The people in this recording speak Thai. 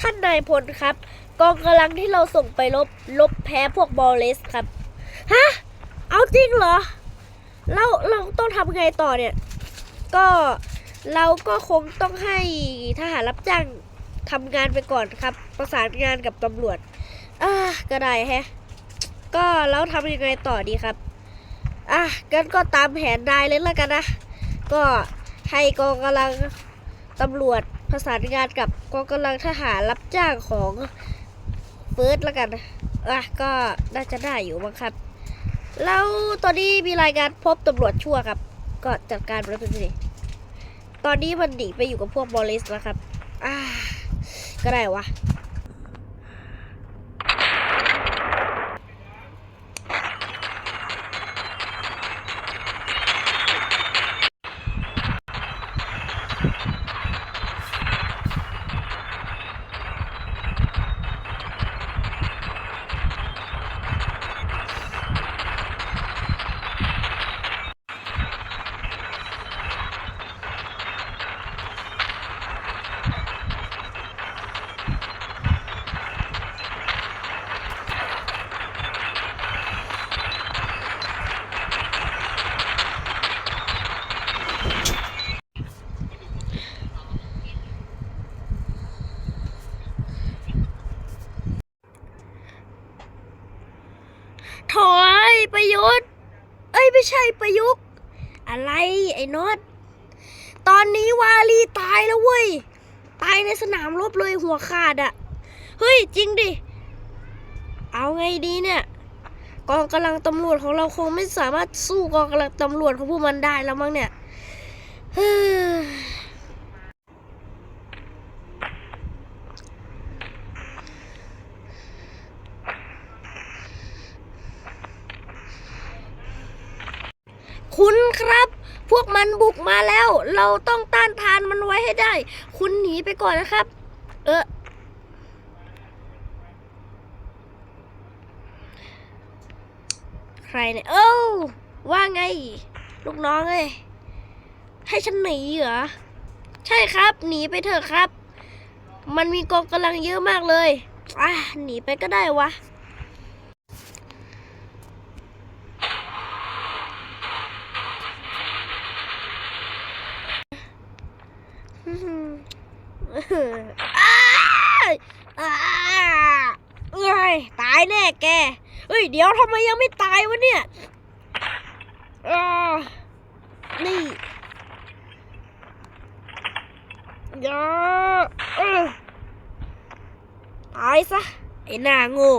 ท่านนายพลครับ กองกำลังที่เราส่งไปลบลบแพ้พวกบอลเลสครับ ฮะ เอาจริงเหรอ เราเราต้องทำไงต่อเนี่ย ก็เราก็คงต้องให้ทหารรับจ้างทำงานไปก่อนครับ ประสานงานกับตำรวจอ่าก็ได้แฮะ ก็แล้วทำยังไงต่อดีครับ อะงั้นก็ตามแผนนายเลยละกันนะ ก็ให้กองกำลังตำรวจ ประสานงานกับกองกำลังทหารรับจ้างของเฟิร์สละกันอะก็น่าจะได้อยู่บ้างครับ แล้วตอนนี้มีรายงานพบตำรวจชั่วครับ ก็จัดการมันไปสิตอนนี้มันหนีไปอยู่กับพวกบอลลิสแล้วครับ อ่าก็ได้วะ ถอยประยุทธ์ เอ้ยไม่ใช่ประยุกต์ อะไรไอ้น็อต ตอนนี้วาลีตายแล้วเว้ย ตายในสนามรบเลยหัวขาดอะ่ะเฮ้ยจริงดิ เอาไงดีเนี่ยกองกำลังตำรวจของเราคงไม่สามารถสู้กองกำลังตำรวจของพวกมันได้แล้วมั้งเนี่ย คุณครับ พวกมันบุกมาแล้ว เราต้องต้านทานมันไว้ให้ได้ คุณหนีไปก่อนนะครับ เออใครเนี่ย เอ้าว่าไง ลูกน้องเอ้ยให้ฉันหนีเหรอ ใช่ครับ หนีไปเถอะครับ มันมีกองกำลังเยอะมากเลย อะ หนีไปก็ได้วะ เอ้ยตายแน่แกเฮ้ย เดี๋ยวทำไมยังไม่ตายวะเนี่ยนี่ย่าตายซะ ไอ้หน้าโง่